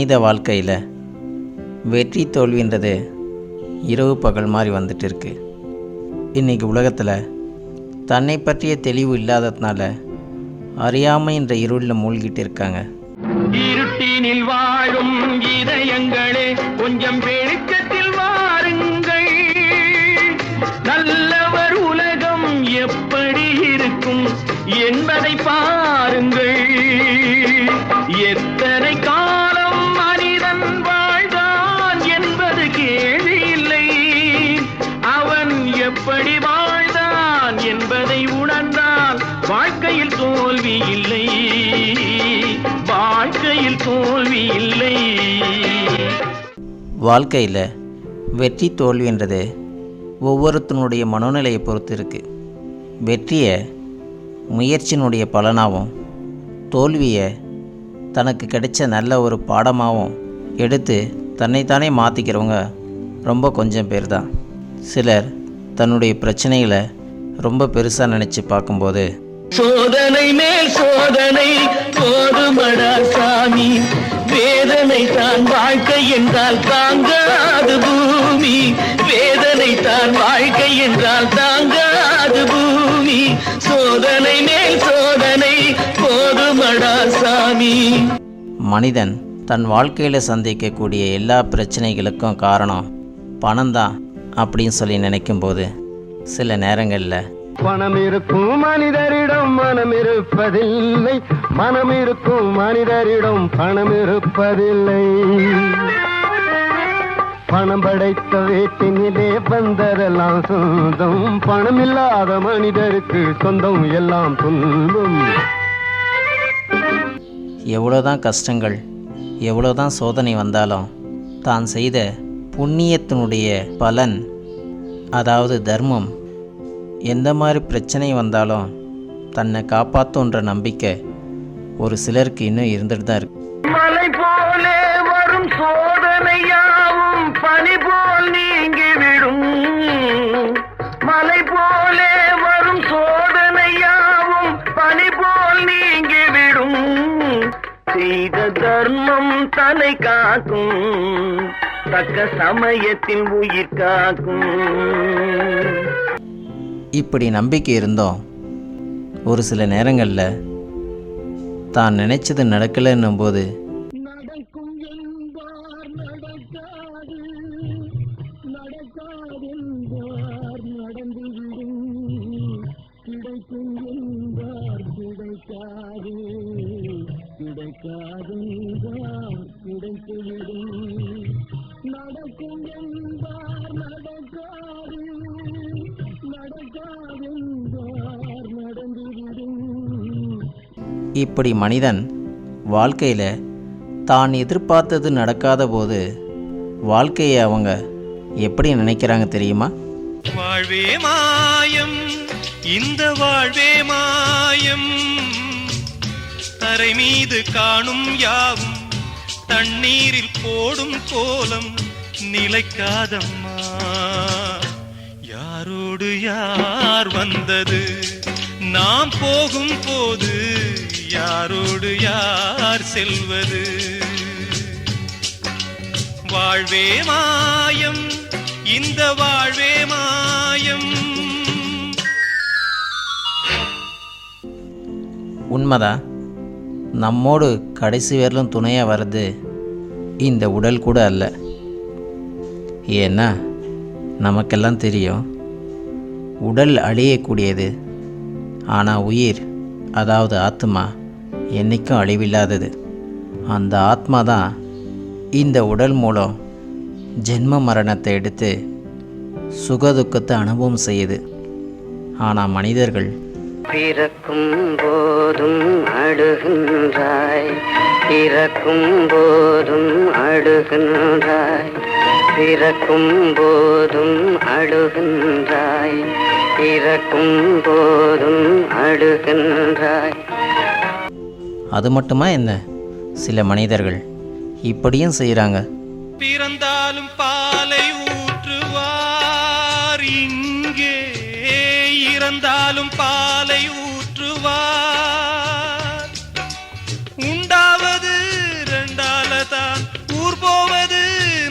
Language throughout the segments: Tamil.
மனித வாழ்க்கையில் வெற்றி தோல்வின்றது இரவு பகல் மாதிரி வந்துட்டு இருக்கு இன்றைக்கி உலகத்தில் தன்னை பற்றிய தெளிவு இல்லாததுனால அறியாமை என்ற இருளில் மூழ்கிட்டு இருக்காங்க. இருட்டினில் வாழும் இதயங்களே கொஞ்சம் வெளிச்சத்தில் வாருங்கள். நல்லவர் உலகம் எப்படி இருக்கும் என்பதை பாருங்கள். வாழ்க்கையில் தோல்வி இல்லை. வாழ்க்கையில் வெற்றி தோல்வின்றது ஒவ்வொருத்தனுடைய மனோநிலையை பொறுத்து இருக்குது வெற்றியை முயற்சியினுடைய பலனாகவும் தோல்வியை தனக்கு கிடைச்ச நல்ல ஒரு பாடமாகவும் எடுத்து தன்னைத்தானே மாற்றிக்கிறவங்க ரொம்ப கொஞ்சம் பேர் தான் சிலர் தன்னுடைய பிரச்சனைகளை ரொம்ப பெருசாக நினச்சி பார்க்கும்போது சோதனை மேல் சோதனை போதுமடா சாமி. வேதனை தான் வாழ்க்கை என்றால் தாங்காது பூமி. வேதனை தான் வாழ்க்கை என்றால் தாங்காது பூமி. சோதனை மேல் சோதனை போதுமடா சாமி. மனிதன் தன் வாழ்க்கையில் சந்திக்கக்கூடிய எல்லா பிரச்சனைகளுக்கும் காரணம் பணம்தான் அப்படின்னு சொல்லி நினைக்கும்போது சில நேரங்களில் பணம் இருக்கும் மனிதரிடம் மனம் இருப்பதில்லை. மனம் இருக்கும் மனிதரிடம் பணம் இருப்பதில்லை. பணம் படைத்த வீட்டினிலே வந்ததெல்லாம் சொந்தம். பணம் இல்லாத மனிதருக்கு சொந்தம் எல்லாம் துன்பம். எவ்வளோதான் கஷ்டங்கள் எவ்வளோதான் சோதனை வந்தாலும் தான் செய்த புண்ணியத்தினுடைய பலன் அதாவது தர்மம் எந்த மாதிரி பிரச்சனை வந்தாலும் தன்னை காப்பாற்றுன்ற நம்பிக்கை ஒரு சிலருக்கு இன்னும் இருந்துட்டு தான் இருக்கு. மலை போலே வரும் சோதனையாவும் பனி போல் நீங்கிவிடும் மலை போலே வரும் சோதனையாவும் பனி போல் நீங்கிவிடும் செய்த தர்மம் தலை காக்கும் தக்க சமயத்தில் உயிர் காக்கும். இப்படி நம்பிக்கை இருந்தோம். ஒரு சில நேரங்களில் தான் நினச்சது நடக்கலைன்னும் போது இப்படி மனிதன் வாழ்க்கையில் தான் எதிர்பார்த்தது நடக்காத போது வாழ்க்கையை அவங்க எப்படி நினைக்கிறாங்க தெரியுமா? வாழ்வே மாயம் இந்த வாழ்வே மாயம். தரை மீது காணும் யாவும் தண்ணீரில் போடும் கோலம் நிலைக்காதம்மா. யாரோடு யார் வந்தது? நாம் போகும் போது யாரோடு யார் செல்வது? வாழ்வே மாயம் இந்த வாழ்வே மாயம். உண்மைதான் நம்மோடு கடைசி வரலும் துணையாக வர்றது இந்த உடல் கூட அல்ல. ஏன்னா நமக்கெல்லாம் தெரியும் உடல் அழியக்கூடியது. ஆனால் உயிர் அதாவது ஆத்மா என்றைக்கும் அழிவில்லாதது. அந்த ஆத்மா தான் இந்த உடல் மூலம் ஜென்ம மரணத்தை எடுத்து சுகதுக்கத்தை அனுபவம் செய்யுது. ஆனால் மனிதர்கள் பிறக்கும் போதும் அழுகின்றாய். பிறக்கும் போதும் அழுகின்றாய். பிறக்கும் போதும் அழுகின்றாய். பிறக்கும் போதும் அழுகின்றாய். அது மட்டுமா என்ன? சில மனிதர்கள் இப்படியும் செய்கிறாங்க பிறந்தாலும் பாலை ஊற்றுவார் இங்கே இறந்தாலும் பாலை ஊற்றுவார். உண்டாவது ரெண்டால தான் ஊர் போவது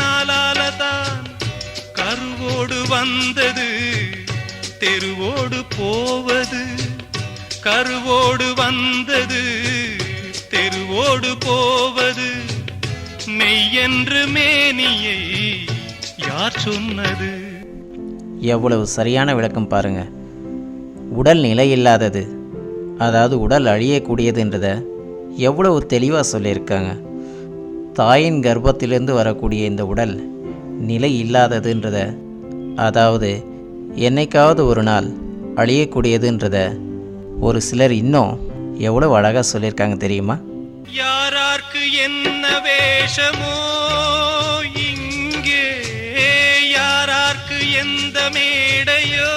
நாலால தான் கருவோடு வந்தது தெருவோடு போவது கருவோடு வந்தது. மெய்யென்று மேனியை யார் சொன்னது? எவ்வளவு சரியான விளக்கம் பாருங்க. உடல் நிலை இல்லாதது அதாவது உடல் அழியக்கூடியதுன்றத எவ்வளவு தெளிவாக சொல்லியிருக்காங்க. தாயின் கர்ப்பத்திலிருந்து வரக்கூடிய இந்த உடல் நிலை இல்லாததுன்றத அதாவது என்னைக்காவது ஒரு நாள் அழியக்கூடியதுன்றத ஒரு சிலர் இன்னும் எவ்வளோ அழகாக சொல்லியிருக்காங்க தெரியுமா? யாரார்க்கு என்ன வேஷமோ இங்கே யாரார்க்கு எந்த மேடையோ.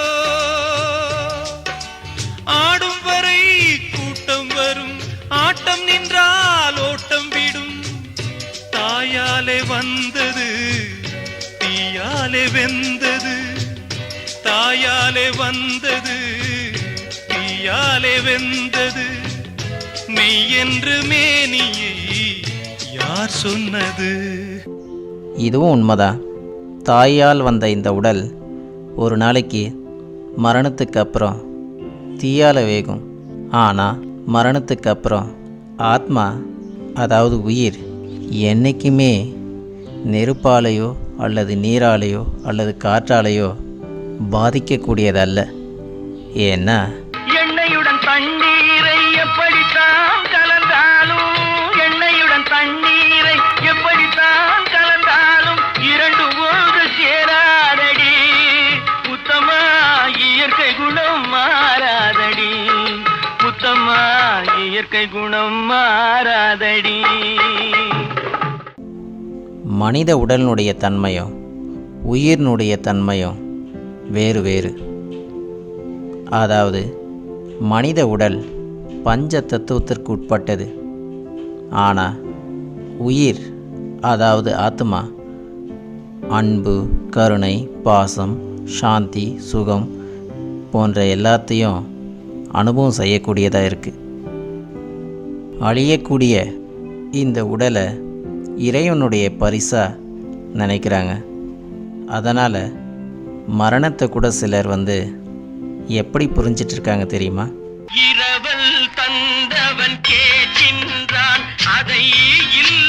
ஆடும் வரை கூட்டம் வரும் ஆட்டம் நின்றால் ஓட்டம் விடும். தாயாலே வந்தது தீயாலே வெந்தது. தாயாலே வந்தது தீயாலே வெந்தது. மெய் என்று மேனியை யார் சொன்னது? இதுவும் உண்மைதான் தாயால் வந்த இந்த உடல் ஒரு நாளைக்கு மரணத்துக்கு அப்புறம் தீயால வேகும். ஆனால் மரணத்துக்கு அப்புறம் ஆத்மா அதாவது உயிர் என்றைக்குமே நெருப்பாலேயோ அல்லது நீராலேயோ அல்லது காற்றாலேயோ பாதிக்கக்கூடியதல்ல. ஏன்னா எண்ணெயுடன் தண்ணீரை எப்படித்தான் கலந்தாலும் எண்ணெயுடன் தண்ணீரை எப்படித்தான் கலந்தாலும் இரண்டு ஒன்று சேராதடி. புத்தமா இயற்கை குணம் மாறாதடி. புத்தமா இயற்கை குணம் மாறாதடி. மனித உடலினுடைய தன்மையும் உயிரினுடைய தன்மையும் வேறு வேறு. அதாவது மனித உடல் பஞ்ச தத்துவத்திற்கு உட்பட்டது ஆனால் உயிர் அதாவது ஆத்மா அன்பு கருணை பாசம் சாந்தி சுகம் போன்ற எல்லாத்தையும் அனுபவம் செய்யக்கூடியதாக இருக்குது அழியக்கூடிய இந்த உடலை இறைவனுடைய பரிசாக நினைக்கிறாங்க. அதனால் மரணத்தை கூட சிலர் வந்து எப்படி புரிஞ்சிட்ருக்காங்க தெரியுமா? வந்தவன் கேட்கின்றான் அதை இல்லை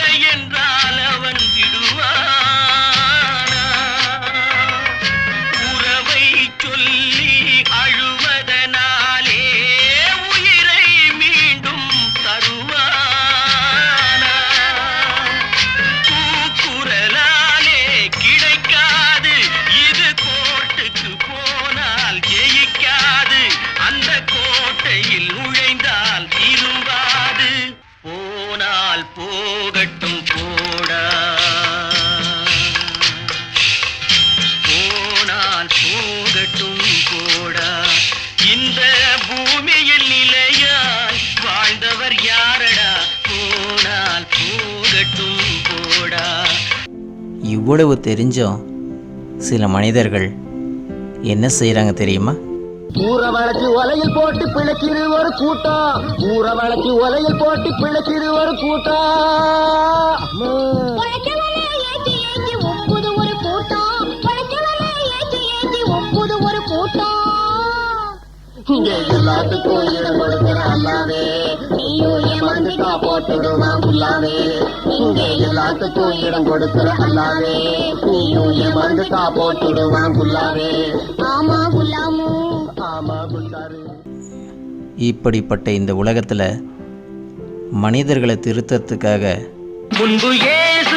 இவ்வளவு தெரிஞ்சும் சில மனிதர்கள் என்ன செய்கிறாங்க தெரியுமா? ஊற வளைச்சு ஒலையில் போட்டு பிழைக்கிது ஒரு கூட்டம் ஊற வளைச்சு ஒலையில் போட்டு பிழைக்கிது ஒரு கூட்டம் இங்கே எல்லாத்துக்கும் இடம் கொடுக்கிற அல்லாவே நீயும் ஏமாந்துட்டா போட்டுடுவான் புல்லாவே? இங்கே எல்லாத்துக்கும் இடம் கொடுக்கிற அல்லாவே நீயும் ஏமாந்துட்டா போட்டுடுவான் புல்லாவே? ஆமா குலாமு ஆமா குண்டாரு இப்படிப்பட்ட இந்த உலகத்தில் மனிதர்களை திருத்தத்துக்காக முன்பு இயேசு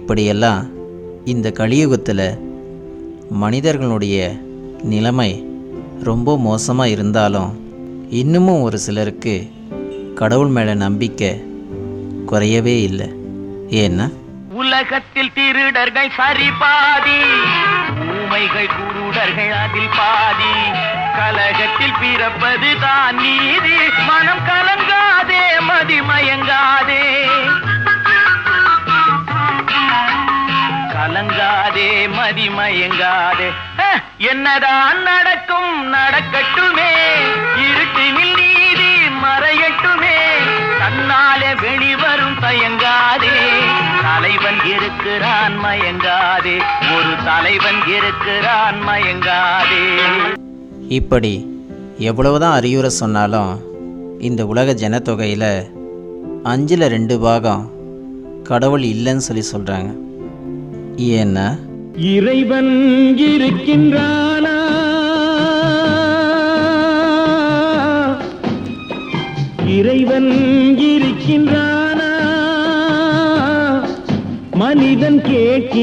இப்படியெல்லாம் இந்த கலியுகத்தில் மனிதர்களுடைய நிலைமை ரொம்ப மோசமாக இருந்தாலும் இன்னமும் ஒரு சிலருக்கு கடவுள் மேலே நம்பிக்கை குறையவே இல்லை. ஏன்னா? உலகத்தில் திருடர்கள் சரி பாதி ஊமைகள் குருடர்கள் அதில் பாதி. கலகத்தில் பிறப்பது தான் நீதி. என்னதான் நடக்கும் நடக்கட்டுமே. இருட்டினில் நீதி மறையட்டுமே. தன்னாலே வெளிவரும் தயங்காதே. தலைவன் இருக்கிறான் மயங்காதே. ஒரு தலைவன் இருக்கிறான் மயங்காதே. இப்படி எவ்வளவுதான் அறிவுரை சொன்னாலும் இந்த உலக ஜனத்தொகையில் அஞ்சில் ரெண்டு பாகம் கடவுள் இல்லைன்னு சொல்லி சொல்கிறாங்க ஏன்னா இறைவன் இருக்கின்றானா? இறைவன் இருக்கின்றானா? மனிதன் கேட்கிறான்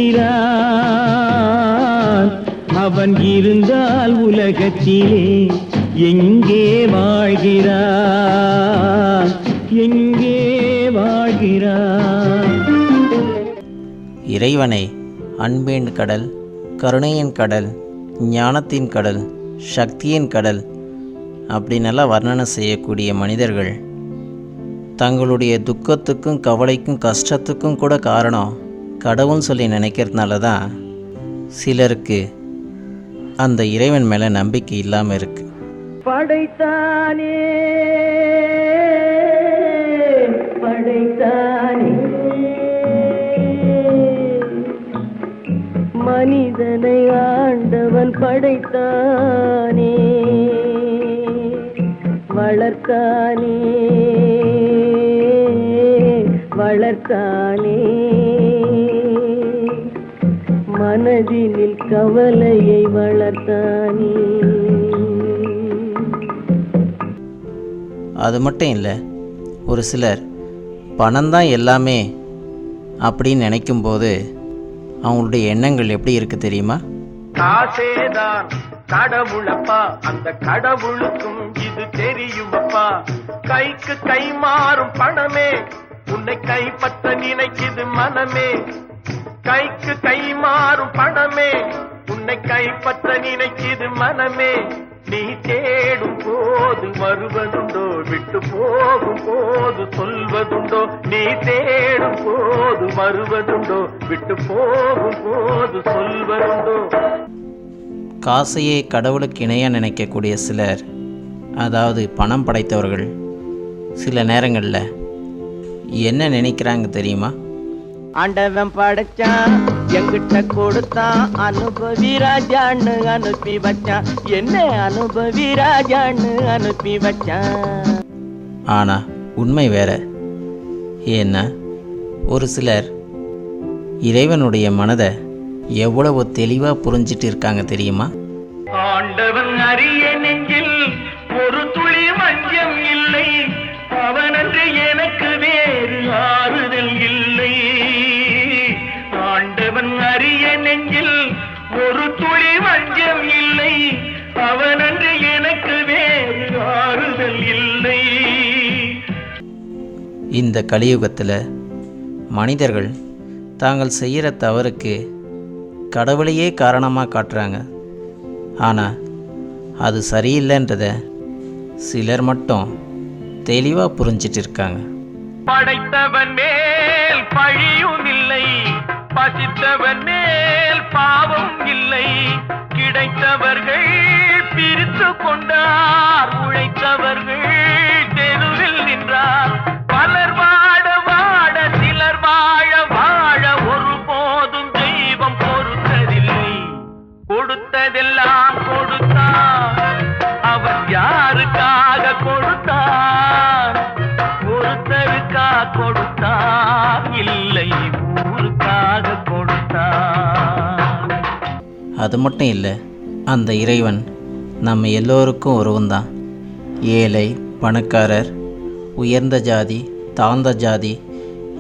அவன் இருந்தால் உலகத்திலே எங்கே வாழ்கிறான்? எங்கே வாழ்கிறான்? இறைவனை அன்பின் கடல் கருணையின் கடல் ஞானத்தின் கடல் சக்தியின் கடல் அப்படின்னெல்லாம் வர்ணனை செய்யக்கூடிய மனிதர்கள். தங்களுடைய துக்கத்துக்கும் கவலைக்கும் கஷ்டத்துக்கும் கூட காரணம் கடவுள்னு சொல்லி நினைக்கிறதுனால தான் சிலருக்கு அந்த இறைவன் மேலே நம்பிக்கை இல்லாமல் இருக்குது படைத்தானே படைத்தானே. மனிதனை ஆண்டவன் படைத்தானே. வளர்த்தானே. வளர்த்தானே. மனதினில் கவலையை வளர்த்தானே. அது மட்டும் இல்லை ஒரு சிலர் பணம் தான் எல்லாமே அப்படின்னு நினைக்கும்போது அவங்களுடைய எண்ணங்கள் எப்படி இருக்கு தெரியுமா? காசேதான் கடவுளப்பா. அந்த கடவுளுக்கும் இது தெரியுமப்பா. கைக்கு கை மாறும் பணமே உன்னை கைப்பற்ற நினைக்குது மனமே. கைக்கு கை மாறும் பணமே உன்னை கைப்பற்ற நினைக்குது மனமே. நீ தேடும் போது வருவதுண்டோ விட்டு போகும் போது சொல்வதுண்டோ நீ தேடும் போது வருவதுண்டோ விட்டு போகும் போது சொல்வதுண்டோ. காசையே கடவுளுக்கு இணையாக நினைக்கக்கூடிய சிலர் அதாவது பணம் படைத்தவர்கள் சில நேரங்களில் என்ன நினைக்கிறாங்க தெரியுமா? ஆண்டவன் படைச்சான். எங்கிட்ட கொடுத்தான் அனுபவி ராஜான்னு அனுப்பி வச்சான். என்ன அனுபவி ராஜான்னு அனுப்பி வச்சான். ஆனால் உண்மை வேற. ஏன்னா ஒரு சிலர் இறைவனுடைய மனதை எவ்வளவு தெளிவாக புரிஞ்சிட்டு இருக்காங்க தெரியுமா? ஆண்டவன் அரிய நெஞ்சில் ஒரு துளி மஞ்சம் இல்லை. அவனன்று எனக்கு வேறு இந்த கலியுகத்தில் மனிதர்கள் தாங்கள் செய்கிற தவறுக்கு கடவுளையே காரணமாக காட்டுறாங்க. ஆனால் அது சரியில்லைன்றத சிலர் மட்டும் தெளிவாக புரிஞ்சிட்டு இருக்காங்க படைத்தவன் மேல் பழியும் இல்லை பசித்தவன் மேல் பாவம் இல்லை. கிடைத்தவர்கள் பிரித்து கொண்டார் அது மட்டும் இல்லை அந்த இறைவன் நம்ம எல்லோருக்கும் ஒருவன் தான் ஏழை பணக்காரர் உயர்ந்த ஜாதி தாழ்ந்த ஜாதி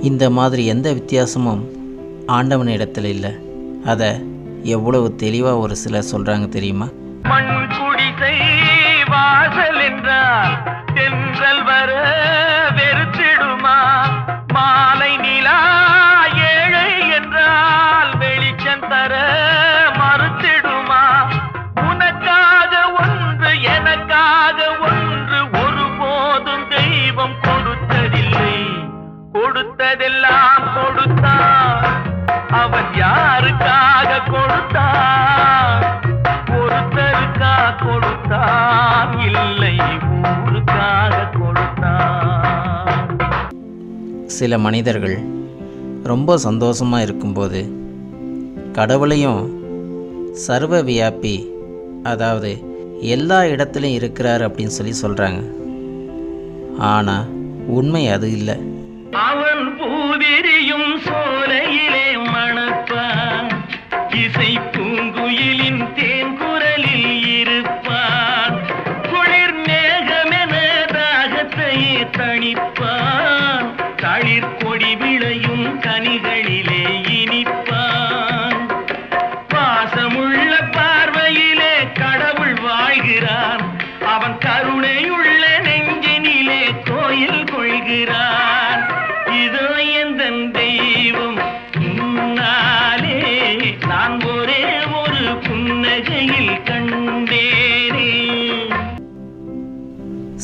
இந்த மாதிரி எந்த வித்தியாசமும் ஆண்டவனிடத்தில் இல்லை. அதை எவ்வளவு தெளிவாக ஒரு சிலர் சொல்கிறாங்க தெரியுமா? மண் குடிசை வாசல் என்றால் தென்றல் வர வெறுத்திடுமா? மாலை நிலா ஏழை என்றால் வெளிச்சம் தர கொடுத்ததெல்லாம் கொடுத்தா அவன் யாருக்காக கொடுத்தா ஒருத்தருக்கா கொடுத்தான். இல்லை ஊருக்காக சில மனிதர்கள் ரொம்ப சந்தோஷமாக இருக்கும்போது கடவுளையும் சர்வ வியாபி அதாவது எல்லா இடத்துலையும் இருக்கிறார் அப்படின்னு சொல்லி சொல்கிறாங்க ஆனால் உண்மை அது இல்லை.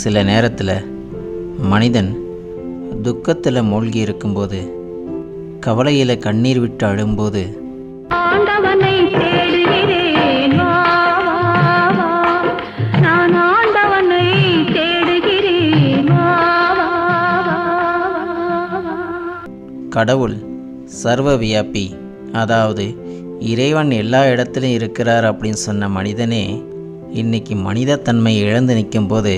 சில நேரத்தில் மனிதன் துக்கத்தில் மூழ்கி இருக்கும்போது கவலையில் கண்ணீர் விட்டு அழும்போது. கடவுள் சர்வ வியாபி அதாவது இறைவன் எல்லா இடத்துலையும் இருக்கிறார் அப்படின்னு சொன்ன மனிதனே இன்னைக்கு மனிதத்தன்மை இழந்து நிற்கும்போது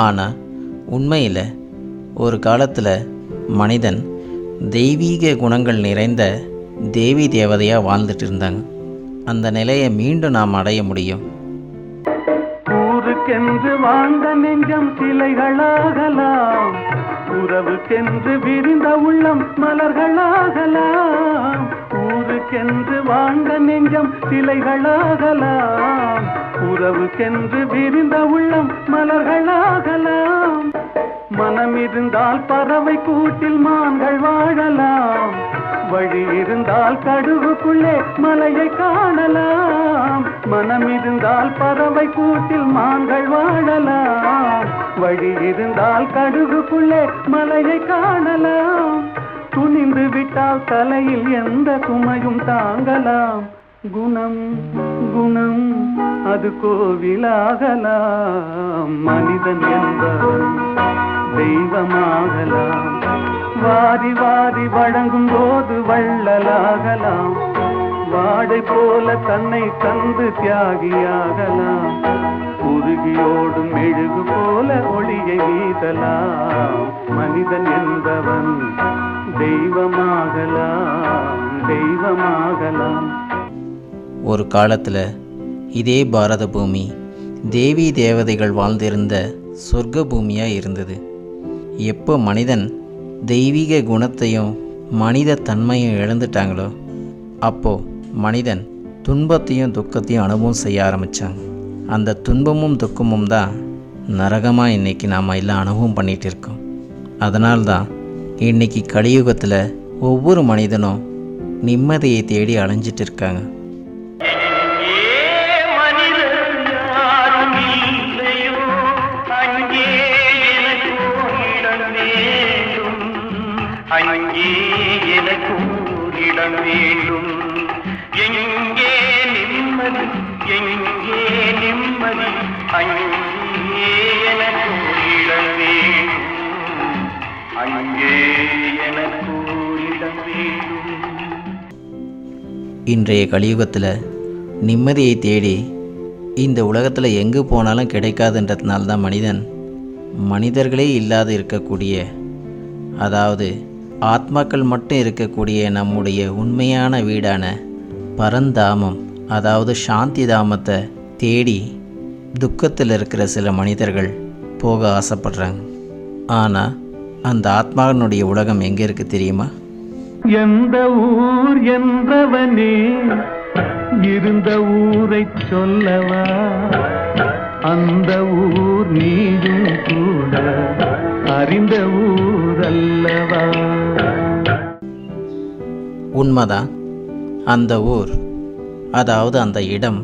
ஆனால் உண்மையில் ஒரு காலத்தில் மனிதன் தெய்வீக குணங்கள் நிறைந்த தேவி தேவதையாக வாழ்ந்துட்டு இருந்தாங்க. அந்த நிலையை மீண்டும் நாம் அடைய முடியும். ஊருக்கென்று வாழ்ந்த நெஞ்சம் சிலைகளாகலாம். உறவுக்கென்று விரிந்த உள்ளம் மலர்களாகலாம். ஊருக்கென்று வாழ்ந்த நெஞ்சம் சிலைகளாகலாம். உறவு சென்று விரிந்த உள்ளம் மலர்களாகலாம். மனம் இருந்தால் பறவை கூட்டில் மான்கள் வாழலாம். வழி இருந்தால் கடுகுக்குள்ளே மலையை காணலாம். மனம் இருந்தால் பறவை கூட்டில் மான்கள் வாழலாம். வழி இருந்தால் கடுகுக்குள்ளே மலையை காணலாம். துணிந்து விட்டால் தலையில் எந்த சுமையும் தாங்கலாம். குணம் குணம் அது கோவிலாகலாம். மனிதன் என்பவன் தெய்வமாகலாம். வாரி வாரி வழங்கும் போது வள்ளலாகலாம். வாடை போல தன்னை தந்து தியாகியாகலாம். உருகியோடும் மெழுகு போல ஒளியை வீதலாம் மனிதன் என்பவன் தெய்வமாகலாம் தெய்வமாகலாம். ஒரு காலத்தில் இதே பாரத பூமி தேவி தேவதைகள் வாழ்ந்திருந்த சொர்க்க பூமியாக இருந்தது. எப்போ மனிதன் தெய்வீக குணத்தையும் மனித தன்மையும் இழந்துட்டாங்களோ அப்போ மனிதன் துன்பத்தையும் துக்கத்தையும் அனுபவம் செய்ய ஆரம்பித்தாங்க அந்த துன்பமும் துக்கமும் தான் நரகமாக இன்னைக்கு நாம் எல்லாம் அனுபவம் பண்ணிகிட்டு இருக்கோம். அதனால்தான் இன்னைக்கு கலியுகத்தில் ஒவ்வொரு மனிதனும் நிம்மதியை தேடி அலைஞ்சிட்டு இருக்காங்க. அங்கே எனக்கு இடம் வேண்டும். எங்கே நிம்மதி எங்கே நிம்மதி அங்கே எனக்கு இடம் வேண்டும். அங்கே எனக்கு இடம் வேண்டும். இன்றைய கலியுகத்தில் நிம்மதியை தேடி இந்த உலகத்தில் எங்கே போனாலும் கிடைக்காதுன்றதுனால தான் மனிதன் மனிதர்களே இல்லாது இருக்கக்கூடிய அதாவது ஆத்மாக்கள் மட்டும் இருக்கக்கூடிய நம்முடைய உண்மையான வீடான பரந்தாமம் அதாவது சாந்தி தாமத்தை தேடி துக்கத்தில் இருக்கிற சில மனிதர்கள் போக ஆசைப்படுறாங்க. ஆனால் அந்த ஆத்மாவினுடைய உலகம் எங்கே இருக்கு தெரியுமா? எந்த ஊர் என்றவனே இருந்த ஊரை சொல்லவா? அந்த ஊர் நீயும் கூட அறிந்த அல்லவா உண்மைதான். அந்த ஊர் அதாவது அந்த இடம்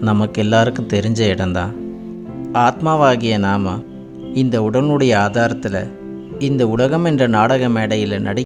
நமக்கு எல்லாருக்கும் தெரிஞ்ச இடம்தான். ஆத்மாவாகிய நாம இந்த உடலுடைய ஆதாரத்தில் இந்த உலகம் என்ற நாடக மேடையில் நடி